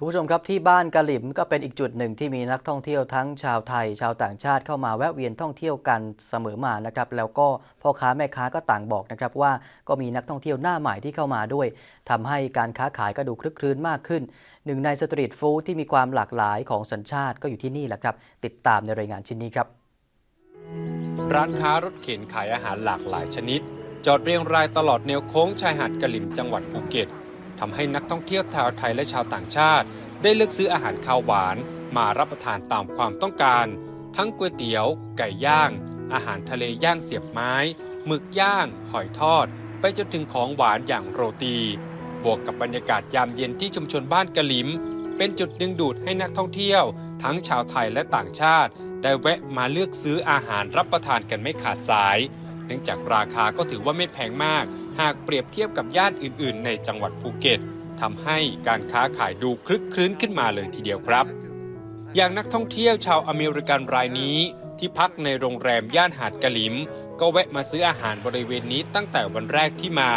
คุณผู้ชมครับที่บ้านกะหลิมก็เป็นอีกจุดหนึ่งที่มีนักท่องเที่ยวทั้งชาวไทย ชาวต่างชาติเข้ามาแวะเวียนท่องเที่ยวกันเสมอมานะครับแล้วก็พ่อค้าแม่ค้าก็ต่างบอกนะครับว่าก็มีนักท่องเที่ยวหน้าใหม่ที่เข้ามาด้วยทำให้การค้าขายก็ดูคลึกคลื้นมากขึ้น หนึ่งในสตรีทฟู้ดที่มีความหลากหลายของสัญชาติก็อยู่ที่นี่แหละครับ ติดตามในรายงานชิ้นนี้ครับ ร้านค้ารถเข็นขายอาหารหลากหลายชนิด จอดเรียงรายตลอดแนวโค้งชายหาดกะหลิมจังหวัดภูเก็ต ทำให้นักท่องเที่ยวชาวไทยและชาวต่างชาติ ได้เลือกซื้ออาหารข้าวหวานมารับประทานตามความต้องการ ทั้งก๋วยเตี๋ยว ไก่ย่าง อาหารทะเลย่างเสียบไม้หมึกย่าง หอยทอด ไปจนถึงของหวานอย่างโรตี บวกกับบรรยากาศยามเย็นที่ชุมชนบ้านกะลิม เป็นจุดดึงดูดให้นักท่องเที่ยว ทั้งชาวไทยและต่างชาติ ได้แวะมาเลือกซื้ออาหารรับประทานกันไม่ขาดสาย เนื่องจากราคาก็ถือว่าไม่แพงมาก หากเปรียบเทียบกับย่านอื่น ๆ ในจังหวัดภูเก็ตทำให้การค้าขายดูคลึกคลื้นขึ้นมาเลยทีเดียวครับ อย่างนักท่องเที่ยวชาวอเมริกันรายนี้ ที่พักในโรงแรมย่านหาดกะลิม ก็แวะมาซื้ออาหารบริเวณนี้ตั้งแต่วันแรกที่มา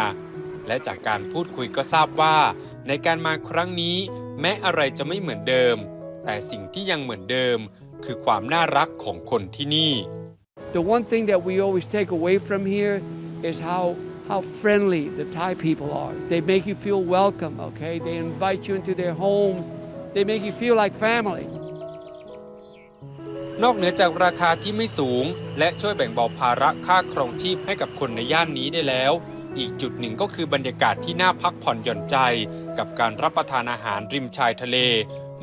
และจากการพูดคุยก็ทราบว่า ในการมาครั้งนี้ แม้อะไรจะไม่เหมือนเดิม แต่สิ่งที่ยังเหมือนเดิม คือความน่ารักของคนที่นี่ The one thing that we always take away from here is how how friendly the Thai people are. They make you feel welcome, okay? They invite you into their homes. They make you feel like family. นอกเหนือจากราคาที่ไม่สูง และช่วยแบ่งเบาภาระค่าครองชีพให้กับคนในย่านนี้ได้แล้ว อีกจุดหนึ่งก็คือบรรยากาศที่น่าพักผ่อนหย่อนใจ กับการรับประทานอาหารริมชายทะเล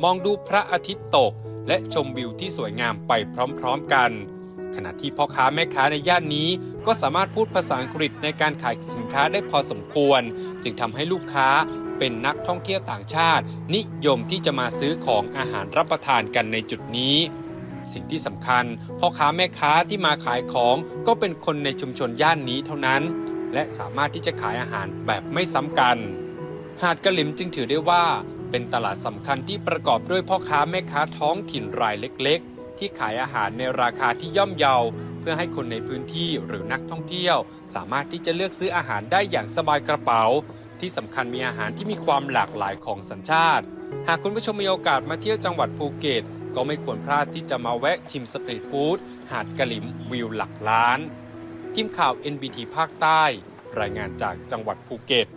มองดูพระอาทิตย์ตก และชมวิวที่สวยงามไปพร้อมๆกัน ขณะที่พ่อค้าแม่ค้าในย่านนี้ ก็สามารถพูดภาษาอังกฤษในการขายสินค้าได้พอสมควร จึงทำให้ลูกค้าเป็นนักท่องเที่ยวต่างชาติ นิยมที่จะมาซื้อของอาหารรับประทานกันในจุดนี้ สิ่งที่สำคัญพ่อค้าแม่ค้าที่มาขายของก็เป็นคนในชุมชนย่านนี้เท่านั้น และสามารถที่จะขายอาหารแบบไม่ซ้ำกัน หาดกะลิมจึงถือได้ว่า เป็นตลาดสำคัญที่ประกอบด้วยพ่อค้าแม่ค้าท้องถิ่นรายเล็กๆ ที่ขายอาหารในราคาที่ย่อมเยา เพื่อให้คนในพื้นที่หรือนักท่องเที่ยว สามารถที่จะเลือกซื้ออาหารได้อย่างสบายกระเป๋า ที่สำคัญมีอาหารที่มีความหลากหลายของสัญชาติ หากคุณผู้ชมมีโอกาสมาเที่ยวจังหวัดภูเก็ต ก็ไม่ควรพลาดที่จะมาแวะชิมสตรีทฟู้ดหาดกะหลิมวิวหลักล้านทีมข่าว NBT ภาคใต้ รายงานจากจังหวัดภูเก็ต